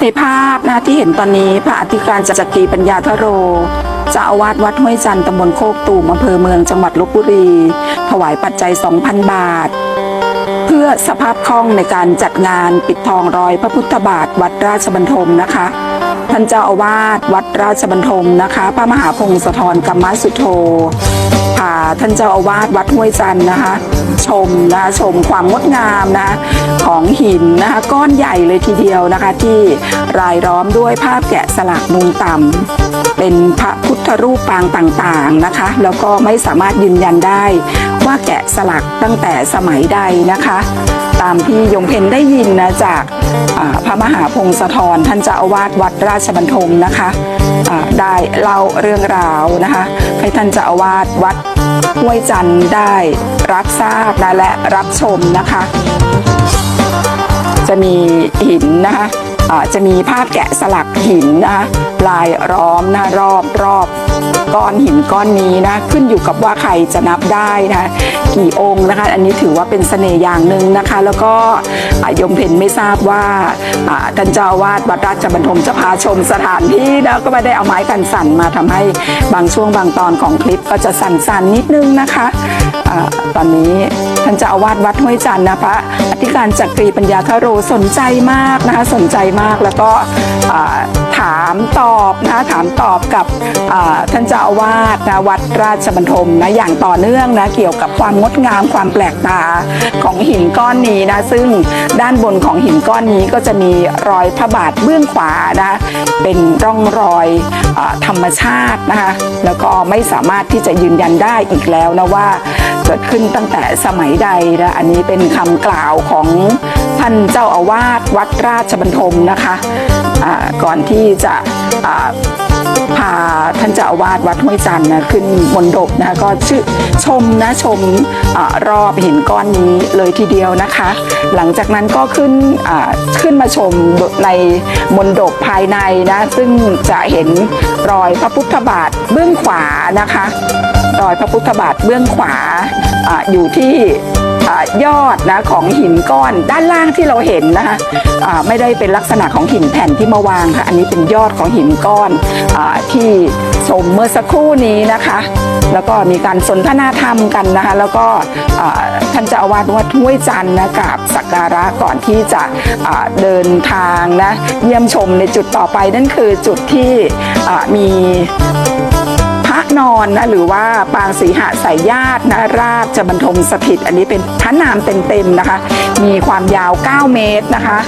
ในภาพนะที่เห็นตอนนี้พระอธิการจักรีปัญญาทโรเจ้าอาวาสวัดห้วยจันทร์ตำบลโคกตูมอำเภอเมืองจังหวัดลบบุรี ถวายปัจจัย 2,000 บาท พื่อสภาพคล่องในการจัดงานปิดทองร้อยพระพุทธบาทวัดราชบันทมนะคะ ท่านเจ้าอาวาสวัดราชบันทมนะคะ พระมหาพงศธรกรรมสุโธพาท่านเจ้าอาวาสวัดห้วยจันนะคะ ชมนะคะชมความงดงามนะของหินนะคะก้อนใหญ่เลยทีเดียวนะคะที่รายล้อมด้วยภาพแกะสลักนูนต่ำ เป็นพระพุทธรูปปางต่างๆนะคะ แล้วก็ไม่สามารถยืนยันได้ว่าแกะสลักตั้งแต่สมัยใดนะคะ ตามที่ยมเพนได้ยินนะจากพระมหาพงศธรท่านเจ้าอาวาสวัดราชบันทมนะคะได้เล่าเรื่องราวนะคะ ให้ท่านเจ้าอาวาสวัดห้วยจันทร์ได้รับทราบและรับชมนะคะ จะมีหินนะคะ จะมีภาพแกะสลักหินนะคะลายล้อมนะรอบรอบก้อนหินก้อนนี้นะขึ้นอยู่กับว่าใครจะนับได้นะกี่องค์นะคะ อันนี้ถือว่าเป็นเสน่ห์อย่างหนึ่งนะคะ แล้วก็ยมเพนไม่ทราบว่าท่านเจ้าวาสวัดราชบันทมจะพาชมสถานที่นะก็ไม่ได้เอาไม้กันสั่นมาทำให้บางช่วงบางตอนของคลิปก็จะสั่นๆนิดนึงนะคะตอนนี้ท่านเจ้าวาสวัดห้วยจันทร์นะพระอธิการจักรีปัญญาคโรสนใจมากนะคะสนใจมาก แล้วก็ถามตอบนะถามตอบกับท่านเจ้าอาวาสนะวัดราชบันทมนะอย่างต่อเนื่องนะเกี่ยวกับความงดงามความแปลกตาของหินก้อนนี้นะซึ่งด้านบนของหินก้อนนี้ก็จะมีรอยพระบาทเบื้องขวานะ เป็นร่องรอยอธรรมชาตินะคะแล้วก็ไม่สามารถที่จะยืนยันได้อีกแล้วนะว่าเกิดขึ้นตั้งแต่สมัยใดนะอันนี้เป็นคำกล่าวของท่านเจ้าอาวาสวัดราชบันทมนะคะะก่อนที่จะ พาท่านเจ้าอาวาสวัดห้วยจันทร์นะขึ้นมนดบนะก็ชื่อชมนะชมอรอบหินก้อนนี้เลยทีเดียวนะคะ หลังจากนั้นก็ขึ้นขึ้นมาชมในมนดบภายในนะซึ่งจะเห็นรอยพระพุทธบาทเบื้องขวานะคะ รอยพระพุทธบาทเบื้องขวาออยู่ที่ยอดนะของหินก้อนด้านล่างที่เราเห็นนะคะไม่ได้เป็นลักษณะของหินแผ่นที่มาวางค่ะอันนี้เป็นยอดของหินก้อนอที่ชมเมื่อสักครู่นี้นะคะ แล้วก็มีการสนทนาธรรมกันนะคะ แล้วก็ท่านเจ้าอาวาสวัดห้วยจันนะกับสักการะก่อนที่จะเดินทางนะเยี่ยมชมในจุดต่อไปนั่นคือจุดที่มี นอนนะหรือว่าปางสีหะสายญาตินะราชบรรทมสถิต อันนี้เป็นพระนามเต็มๆนะคะ มีความยาว 9 เมตรนะคะ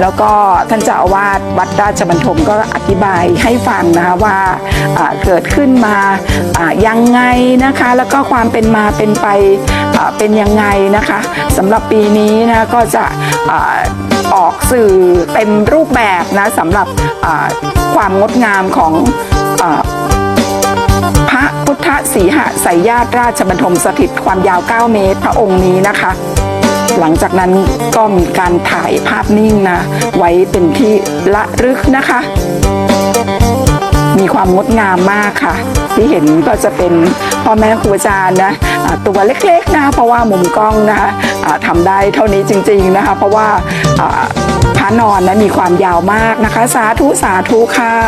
แล้วก็ท่านเจ้าอาวาสวัดราชบรรทมก็อธิบายให้ฟังนะคะว่าเกิดขึ้นมายังไงนะคะ แล้วก็ความเป็นมาเป็นไปเป็นยังไงนะคะสำหรับปีนี้นะก็จะออกสื่อเต็มรูปแบบนะสำหรับความงดงามของ สีหะสายญาติราชบรรทมสถิตความยาว 9 เมตรพระองค์นี้นะคะ หลังจากนั้นก็มีการถ่ายภาพนิ่งนะ ไว้เป็นที่ละลึกนะคะ มีความงดงามมากค่ะ ที่เห็นก็จะเป็นพ่อแม่ครูอาจารย์นะตัวเล็กๆนะเพราะว่ามุมกล้องนะคะทำได้เท่านี้จริงๆนะคะ เพราะว่าอ่าพระนอนนะมีความยาวมากนะคะ สาธุสาธุค่ะ